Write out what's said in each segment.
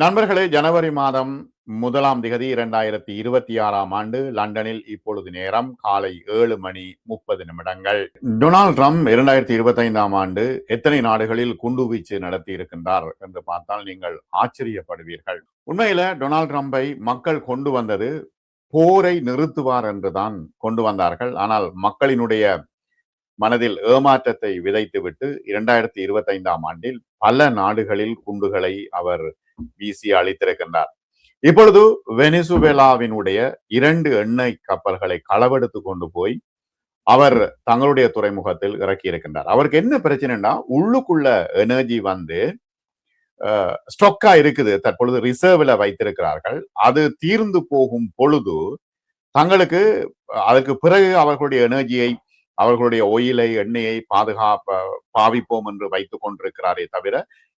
நண்பர்களே ஜனவரி மாதம் முதலாம் திகதி இரண்டாயிரத்தி இருபத்தி ஆறாம் ஆண்டு லண்டனில் இப்பொழுது நேரம் காலை ஏழு மணி முப்பது நிமிடங்கள். டொனால்ட் ட்ரம்ப் இரண்டாயிரத்தி இருபத்தி ஐந்தாம் ஆண்டு எத்தனை நாடுகளில் குண்டுவீச்சு நடத்தி இருக்கின்றார் என்று பார்த்தால் நீங்கள் ஆச்சரியப்படுவீர்கள். உண்மையில டொனால்ட் ட்ரம்பை மக்கள் கொண்டு வந்தது போரை நிறுத்துவார் என்றுதான் கொண்டு வந்தார்கள். ஆனால் மக்களினுடைய மனதில் ஏமாற்றத்தை விதைத்துவிட்டு இரண்டாயிரத்தி இருபத்தி ஐந்தாம் ஆண்டில் பல நாடுகளில் குண்டுகளை அவர் வீசி அளித்திருக்கின்றார் இப்பொழுது வெனிசுவேலாவினுடைய இரண்டு எண்ணெய் கப்பல்களை களவெடுத்து கொண்டு போய் அவர் தங்களுடைய துறைமுகத்தில் இறக்கி இருக்கின்றார் அவருக்கு என்ன பிரச்சனைனா உள்ளுக்குள்ள எனர்ஜி வந்து ஸ்டொக்கா இருக்குது. தற்பொழுது ரிசர்வ்ல வைத்திருக்கிறார்கள். அது தீர்ந்து போகும் பொழுது தங்களுக்கு அதற்கு பிறகு அவர்களுடைய எனர்ஜியை அவர்களுடைய ஒயிலை எண்ணெயை பாதுகாப்ப பாவிப்போம் என்று வைத்துக் கொண்டிருக்கிறாரே தவிர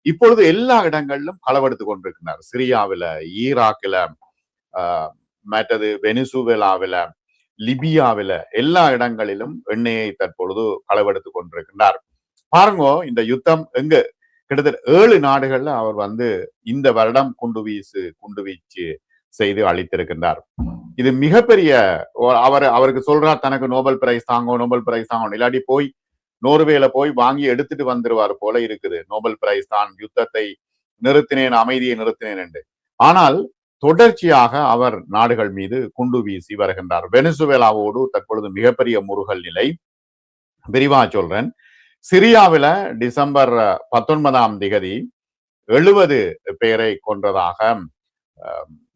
இப்பொழுது எல்லா இடங்களிலும் களவெடுத்து கொண்டிருக்கிறார். சிரியாவில ஈராக்கில மற்றது வெனிசுவேலாவில லிபியாவில எல்லா இடங்களிலும் எண்ணெயை தற்பொழுது களவெடுத்து கொண்டிருக்கின்றார் பாருங்க இந்த யுத்தம் எங்க? கிட்டத்தட்ட ஏழு நாடுகள்ல அவர் வந்து இந்த வருடம் குண்டு வீசு குண்டு வீச்சு செய்து அளித்திருக்கின்றார். இது மிகப்பெரிய அவர் அவருக்கு சொல்றார் தனக்கு நோபல் பிரைஸ் தாங்கும் நோபல் பிரைஸ் தாங்கும் இல்லாட்டி போய் நோர்வேல போய் வாங்கி எடுத்துட்டு வந்துருவார் போல இருக்குது. நோபல் பிரைஸ் தான் யுத்தத்தை நிறுத்தினேன் அமைதியை நிறுத்தினேன் என்று. ஆனால் தொடர்ச்சியாக அவர் நாடுகள் மீது குண்டு வீசி வருகின்றார். வெனிசுவேலாவோடு தற்பொழுது மிகப்பெரிய முருகல் நிலை. விரிவா சொல்றேன். சிரியாவில டிசம்பர் பத்தொன்பதாம் திகதி எழுபது பேரை கொன்றதாக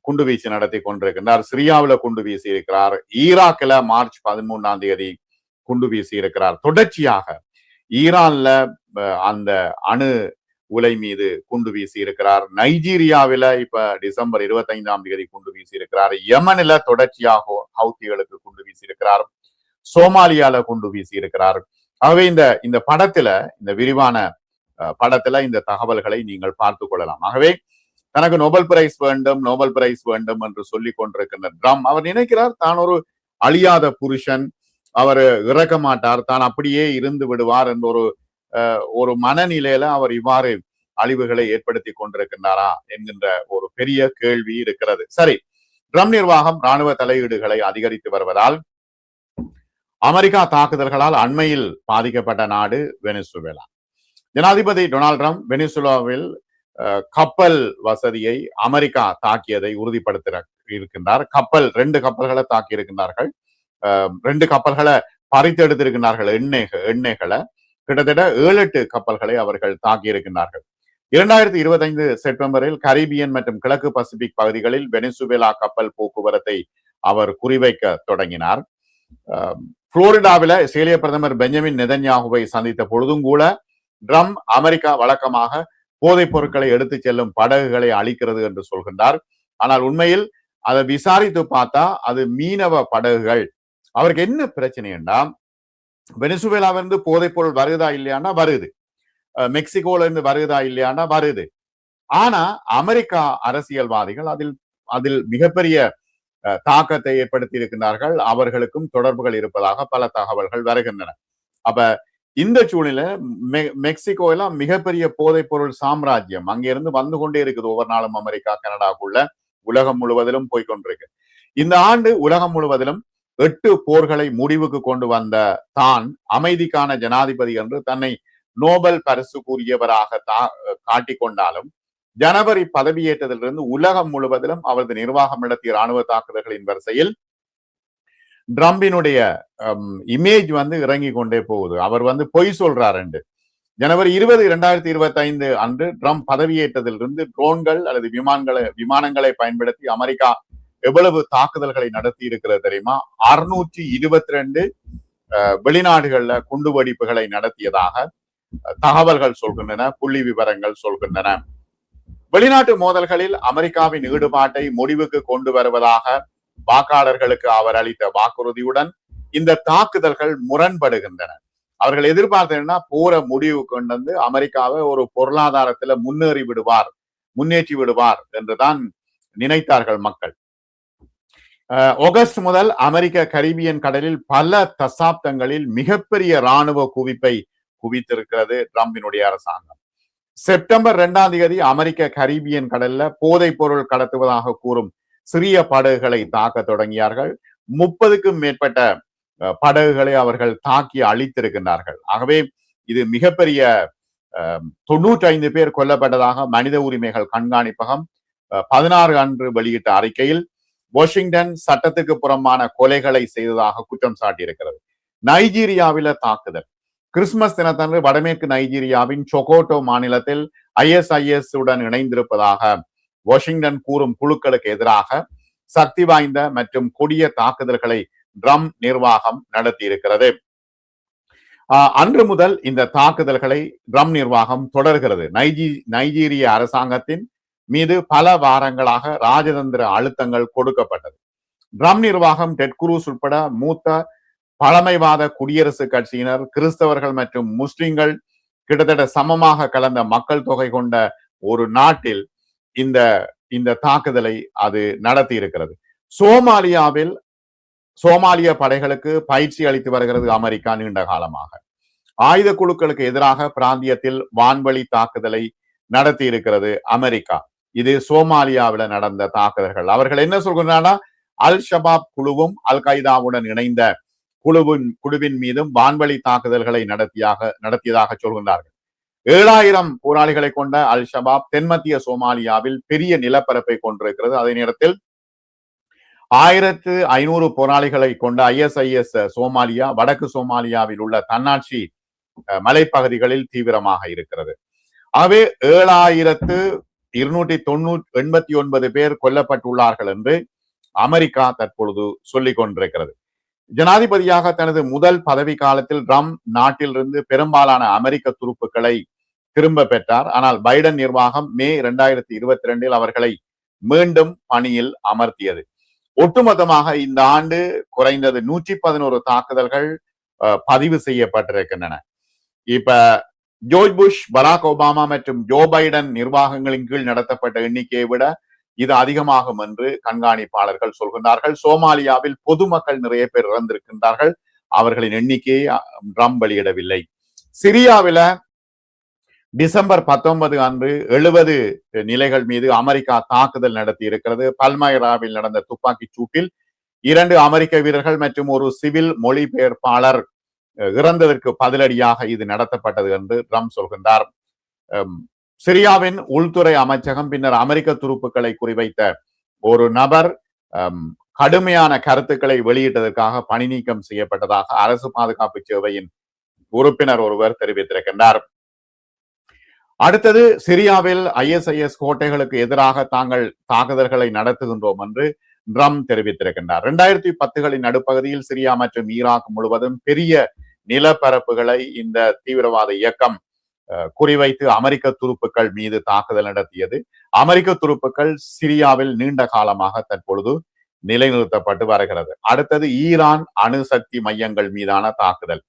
குண்டு வீச்சு நடத்தி கொண்டிருக்கின்றார். சிரியாவில குண்டு வீசி இருக்கிறார். ஈராக்கில் மார்ச் பதிமூன்றாம் தேதி குண்டு வீசி இருக்கிறார் தொடர்ச்சியாக ஈரான்ல அந்த அணு உலை மீது குண்டு வீசி இருக்கிறார் நைஜீரியாவில இப்ப டிசம்பர் இருபத்தி ஐந்தாம் தேதி குண்டு வீசி இருக்கிறார் யமனில தொடர்ச்சியாக ஹவுத்திகளுக்கு குண்டு வீசி இருக்கிறார் சோமாலியால குண்டு வீசி இருக்கிறார் ஆகவே இந்த இந்த படத்துல இந்த விரிவான படத்துல இந்த தகவல்களை நீங்கள் பார்த்து கொள்ளலாம் ஆகவே தனக்கு நோபல் பிரைஸ் வேண்டும் நோபல் பிரைஸ் வேண்டும் என்று சொல்லி கொண்டிருக்கின்ற ட்ரம் அவர் நினைக்கிறார் தான் ஒரு அழியாத புருஷன் அவர் இறக்க மாட்டார் தான் அப்படியே இருந்து விடுவார் என்ற ஒரு ஒரு மனநிலையில அவர் இவ்வாறு அழிவுகளை ஏற்படுத்தி கொண்டிருக்கின்றாரா என்கின்ற ஒரு பெரிய கேள்வி இருக்கிறது. சரி ட்ரம் நிர்வாகம் ராணுவ தலையீடுகளை அதிகரித்து வருவதால் அமெரிக்கா தாக்குதல்களால் அண்மையில் பாதிக்கப்பட்ட நாடு வெனிசுவேலா. ஜனாதிபதி டொனால்ட் ட்ரம்ப் வெனிசுலாவில் கப்பல் வசதியை அமெரிக்கா தாக்கியதை உறுதிப்படுத்த இருக்கின்றார். கப்பல் ரெண்டு கப்பல்களை தாக்கி இருக்கின்றார்கள் ரெண்டு கப்பல்களை பறித்து எடுத்திருக்கிறார்கள். எண்ணெய் எண்ணெய்களை. கிட்டத்தட்ட ஏழு எட்டு கப்பல்களை அவர்கள் தாக்கி இருக்கிறார்கள் இரண்டாயிரத்தி இருபத்தி ஐந்து செப்டம்பரில் கரீபியன் மற்றும் கிழக்கு பசிபிக் பகுதிகளில் வெனிசுவேலா கப்பல் போக்குவரத்தை அவர் குறிவைக்க தொடங்கினார். புளோரிடாவில இஸ்ரேலிய பிரதமர் பெஞ்சமின் நெதன்யாகுவை சந்தித்த பொழுதும் கூட ட்ரம் அமெரிக்கா வழக்கமாக போதைப் பொருட்களை எடுத்து செல்லும் படகுகளை அழிக்கிறது என்று சொல்கின்றார். ஆனால் உண்மையில் அதை விசாரித்து பார்த்தா அது மீனவ படகுகள் அவருக்கு என்ன பிரச்சனைன்னா வெனிசுவேலாவிலிருந்து போதைப்பொருள் வருதா இல்லையான்னா வருது. மெக்சிகோல இருந்து வருதா இல்லையான்னா வருது. ஆனா அமெரிக்கா அரசியல்வாதிகள் அதில் அதில் மிகப்பெரிய தாக்கத்தை ஏற்படுத்தி இருக்கின்றார்கள் அவர்களுக்கும் தொடர்புகள் இருப்பதாக பல தகவல்கள் வருகின்றன. அப்ப இந்த சூழ்நிலை மெக்சிகோ எல்லாம் மிகப்பெரிய போதைப்பொருள் சாம்ராஜ்யம் அங்கிருந்து வந்து கொண்டே இருக்குது ஒவ்வொரு நாளும் அமெரிக்கா கனடாக்குள்ள உலகம் முழுவதிலும் போய்கொண்டிருக்கு இந்த ஆண்டு உலகம் முழுவதிலும் எட்டு போர்களை முடிவுக்கு கொண்டு வந்த தான் அமைதிக்கான ஜனாதிபதி என்று தன்னை நோபல் பரிசு கூறியவராக தா காட்டிக்கொண்டாலும் ஜனவரி பதவியேற்றதிலிருந்து உலகம் முழுவதிலும் அவரது நிர்வாகம் நடத்திய ராணுவ தாக்குதல்களின் வரிசையில் ட்ரம்பினுடைய இமேஜ் வந்து இறங்கி கொண்டே போகுது. அவர் வந்து பொய் சொல்றாரு ஜனவரி இருபது இரண்டாயிரத்தி இருபத்தி ஐந்து அன்று ட்ரம்ப் பதவியேற்றதிலிருந்து ட்ரோன்கள் அல்லது விமானங்களை விமானங்களை பயன்படுத்தி அமெரிக்கா எவ்வளவு தாக்குதல்களை நடத்தி இருக்கிறது தெரியுமா? அறுநூற்றி இருபத்தி ரெண்டு வெளிநாடுகள்ல குண்டு வெடிப்புகளை நடத்தியதாக தகவல்கள் சொல்கின்றன புள்ளி விவரங்கள் சொல்கின்றன. வெளிநாட்டு மோதல்களில் அமெரிக்காவின் ஈடுபாட்டை முடிவுக்கு கொண்டு வருவதாக வாக்காளர்களுக்கு அவர் அளித்த வாக்குறுதியுடன் இந்த தாக்குதல்கள் முரண்படுகின்றன. அவர்கள் எதிர்பார்த்தா போற முடிவு கொண்டு வந்து அமெரிக்காவை ஒரு பொருளாதாரத்துல முன்னேறி விடுவார் முன்னேற்றி விடுவார் என்றுதான் நினைத்தார்கள் மக்கள். ஆகஸ்ட் முதல் அமெரிக்க கரீபியன் கடலில் பல தசாப்தங்களில் மிகப்பெரிய ராணுவ குவிப்பை குவித்திருக்கிறது ட்ரம்பினுடைய அரசாங்கம். செப்டம்பர் இரண்டாம் தேதி அமெரிக்க கரீபியன் கடல்ல போதைப் பொருள் கடத்துவதாக கூறும் சிறிய படகுகளை தாக்க தொடங்கியார்கள். முப்பதுக்கும் மேற்பட்ட அஹ், படகுகளை அவர்கள் தாக்கி அழித்திருக்கின்றார்கள். ஆகவே இது மிகப்பெரிய தொண்ணூற்றி ஐந்து பேர் கொல்லப்பட்டதாக மனித உரிமைகள் கண்காணிப்பகம் அஹ், பதினாறு அன்று வெளியிட்ட அறிக்கையில் வாஷிங்டன் சட்டத்துக்கு புறம்பான கொலைகளை செய்ததாக குற்றம் சாட்டியிருக்கிறது. நைஜீரியாவில தாக்குதல். கிறிஸ்துமஸ் தினத்தன்று வடமேற்கு நைஜீரியாவின் சொகோட்டோ மாநிலத்தில் ஐஎஸ்ஐஎஸ் உடன் இணைந்திருப்பதாக வாஷிங்டன் கூறும் குழுக்களுக்கு எதிராக சக்தி வாய்ந்த மற்றும் கொடிய தாக்குதல்களை ட்ரம் நிர்வாகம் நடத்தியிருக்கிறது. அன்று முதல் இந்த தாக்குதல்களை ட்ரம் நிர்வாகம் தொடர்கிறது. நைஜி நைஜீரிய அரசாங்கத்தின் மீது பல வாரங்களாக ராஜதந்திர அழுத்தங்கள் கொடுக்கப்பட்டது. ட்ரம் நிர்வாகம் டெட்குரூஸ் உட்பட மூத்த பழமைவாத குடியரசு கட்சியினர் கிறிஸ்தவர்கள் மற்றும் முஸ்லிம்கள் கிட்டத்தட்ட சமமாக கலந்த மக்கள் தொகை கொண்ட ஒரு நாட்டில் இந்த இந்த தாக்குதலை அது நடத்தி இருக்கிறது சோமாலியாவில் சோமாலிய படைகளுக்கு பயிற்சி அளித்து வருகிறது அமெரிக்கா நீண்ட காலமாக. ஆயுத குழுக்களுக்கு எதிராக பிராந்தியத்தில் வான்வழி தாக்குதலை நடத்தி இருக்கிறது அமெரிக்கா. இது சோமாலியாவில் நடந்த தாக்குதல்கள். அவர்கள் என்ன சொல்கிறாங்கன்னா அல் ஷபாப் குழுவும் அல் கைதாவுடன் இணைந்த குழுவின் குழுவின் மீதும் வான்வழி தாக்குதல்களை நடத்தியாக நடத்தியதாக சொல்கின்றார்கள். ஏழாயிரம் போராளிகளை கொண்ட அல் ஷபாப் தென்மத்திய சோமாலியாவில் பெரிய நிலப்பரப்பை கொண்டிருக்கிறது. அதே நேரத்தில் ஆயிரத்து ஐநூறு போராளிகளை கொண்ட ஐஎஸ்ஐஎஸ் சோமாலியா வடக்கு சோமாலியாவில் உள்ள தன்னாட்சி மலைப்பகுதிகளில் தீவிரமாக இருக்கிறது. ஆகவே ஏழாயிரத்து இருநூற்றி தொண்ணூற்றி எண்பத்தி ஒன்பது பேர் கொல்லப்பட்டுள்ளார்கள் என்று அமெரிக்கா தற்பொழுது சொல்லிக் கொண்டிருக்கிறது. ஜனாதிபதியாக தனது முதல் பதவி காலத்தில் ட்ரம் நாட்டிலிருந்து பெரும்பாலான அமெரிக்க துருப்புக்களை திரும்ப பெற்றார். ஆனால் பைடன் நிர்வாகம் மே இரண்டாயிரத்தி இருபத்தி ரெண்டில் அவர்களை மீண்டும் பணியில் அமர்த்தியது. ஒட்டுமொத்தமாக இந்த ஆண்டு குறைந்தது நூற்றி பதினோரு தாக்குதல்கள் பதிவு செய்யப்பட்டிருக்கின்றன. இப்ப ஜோர்ஜ் புஷ் பராக் ஒபாமா மற்றும் ஜோ பைடன் நிர்வாகங்களின் கீழ் நடத்தப்பட்ட எண்ணிக்கையை விட இது அதிகமாகும் என்று கண்காணிப்பாளர்கள் சொல்கின்றார்கள். சோமாலியாவில் பொதுமக்கள் நிறைய பேர் இறந்திருக்கின்றார்கள். அவர்களின் எண்ணிக்கையை ட்ரம் வெளியிடவில்லை. சிரியாவில டிசம்பர் பத்தொன்பது அன்று எழுபது நிலைகள் மீது அமெரிக்கா தாக்குதல் நடத்தி இருக்கிறது. பல்மைராவில் நடந்த துப்பாக்கி சூட்டில் இரண்டு அமெரிக்க வீரர்கள் மற்றும் ஒரு சிவில் மொழிபெயர்ப்பாளர் இறந்ததற்கு பதிலடியாக இது நடத்தப்பட்டது என்று ட்ரம் சொல்கின்றார். சிரியாவின் உள்துறை அமைச்சகம் பின்னர் அமெரிக்க துருப்புக்களை குறிவைத்த ஒரு நபர் கடுமையான கருத்துக்களை வெளியிட்டதற்காக பணி நீக்கம் செய்யப்பட்டதாக அரசு பாதுகாப்பு சேவையின் உறுப்பினர் ஒருவர் தெரிவித்திருக்கின்றார். அடுத்தது சிரியாவில் ஐஎஸ்ஐஎஸ் கோட்டைகளுக்கு எதிராக தாங்கள் தாக்குதல்களை நடத்துகின்றோம் என்று ட்ரம் தெரிவித்திருக்கின்றார். இரண்டாயிரத்தி பத்துகளின் நடுப்பகுதியில் சிரியா மற்றும் ஈராக் முழுவதும் பெரிய நிலப்பரப்புகளை இந்த தீவிரவாத இயக்கம் குறிவைத்து அமெரிக்க துருப்புக்கள் மீது தாக்குதல் நடத்தியது. அமெரிக்க துருப்புக்கள் சிரியாவில் நீண்ட காலமாக தற்பொழுது நிலைநிறுத்தப்பட்டு வருகிறது. அடுத்தது ஈரான் அணுசக்தி மையங்கள் மீதான தாக்குதல்.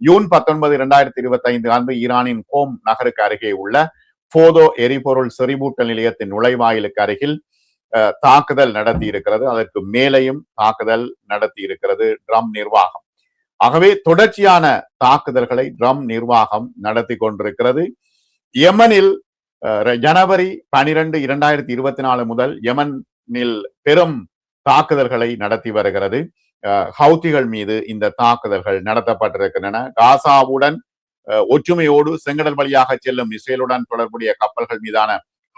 ஜூன் பத்தொன்பது இரண்டாயிரத்தி இருபத்தி ஐந்து ஆண்டு ஈரானின் கோம் நகருக்கு அருகே உள்ள போதோ எரிபொருள் செறிவூட்டல் நிலையத்தின் நுழைவாயிலுக்கு அருகில் தாக்குதல் நடத்தி இருக்கிறது அதற்கு மேலையும் தாக்குதல் நடத்தி இருக்கிறது ட்ரம் நிர்வாகம். ஆகவே தொடர்ச்சியான தாக்குதல்களை ட்ரம் நிர்வாகம் நடத்தி கொண்டிருக்கிறது. யமனில் ஜனவரி பனிரெண்டு இரண்டாயிரத்தி இருபத்தி நாலு முதல் யமனில் பெரும் தாக்குதல்களை நடத்தி வருகிறது. ஹவுத்திகள் மீது இந்த தாக்குதல்கள் நடத்தப்பட்டிருக்கின்றன. காசாவுடன் ஒற்றுமையோடு செங்கடல் வழியாக செல்லும் இஸ்ரேலுடன் தொடர்புடைய கப்பல்கள் மீதான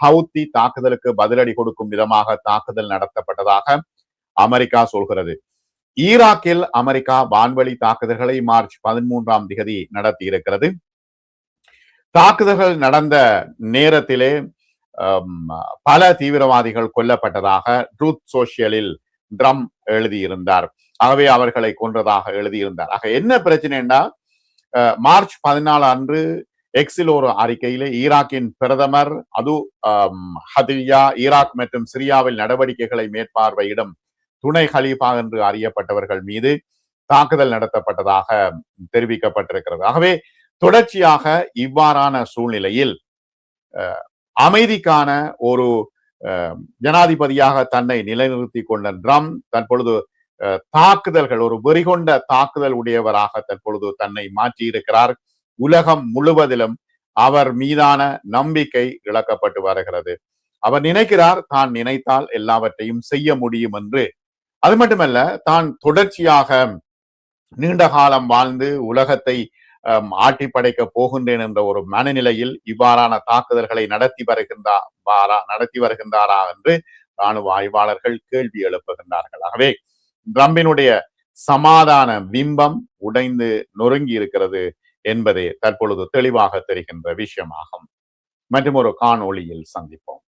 ஹவுத்தி தாக்குதலுக்கு பதிலடி கொடுக்கும் விதமாக தாக்குதல் நடத்தப்பட்டதாக அமெரிக்கா சொல்கிறது. ஈராக்கில் அமெரிக்கா வான்வழி தாக்குதல்களை மார்ச் பதிமூன்றாம் திகதி நடத்தி இருக்கிறது. தாக்குதல்கள் நடந்த நேரத்திலே பல தீவிரவாதிகள் கொல்லப்பட்டதாக ட்ரூத் சோசியலில் ட்ரம் எழுதியிருந்தார். ஆகவே அவர்களை கொன்றதாக எழுதியிருந்தார். ஆக என்ன பிரச்சனைன்னா மார்ச் பதினாலு அன்று எக்ஸில் ஒரு அறிக்கையிலே ஈராக்கின் பிரதமர் அது ஹதியா ஈராக் மற்றும் சிரியாவில் நடவடிக்கைகளை மேற்பார்வையிடும் துணை ஹலீஃபா என்று அறியப்பட்டவர்கள் மீது தாக்குதல் நடத்தப்பட்டதாக தெரிவிக்கப்பட்டிருக்கிறது. ஆகவே தொடர்ச்சியாக இவ்வாறான சூழ்நிலையில் அமைதிக்கான ஒரு ஜனாதிபதியாக தன்னை நிலைநிறுத்தி கொண்ட ட்ரம் தற்பொழுது தாக்குதல்கள் ஒரு வெறிகொண்ட தாக்குதல் உடையவராக தற்பொழுது தன்னை மாற்றியிருக்கிறார். உலகம் முழுவதிலும் அவர் மீதான நம்பிக்கை இழக்கப்பட்டு வருகிறது. அவர் நினைக்கிறார் தான் நினைத்தால் எல்லாவற்றையும் செய்ய முடியும் என்று. அது மட்டுமல்ல தான் தொடர்ச்சியாக நீண்ட காலம் வாழ்ந்து உலகத்தை ஆட்டி படைக்க போகின்றேன் என்ற ஒரு மனநிலையில் இவ்வாறான தாக்குதல்களை நடத்தி வருகின்றாரா நடத்தி வருகின்றாரா என்று ராணுவ ஆய்வாளர்கள் கேள்வி எழுப்புகின்றார்கள். ஆகவே ட்ரம்பினுடைய சமாதான பிம்பம் உடைந்து நொறுங்கி இருக்கிறது. என்பதே தற்பொழுது தெளிவாக தெரிகின்ற விஷயமாகும். மற்றும் ஒரு காணொளியில் சந்திப்போம்.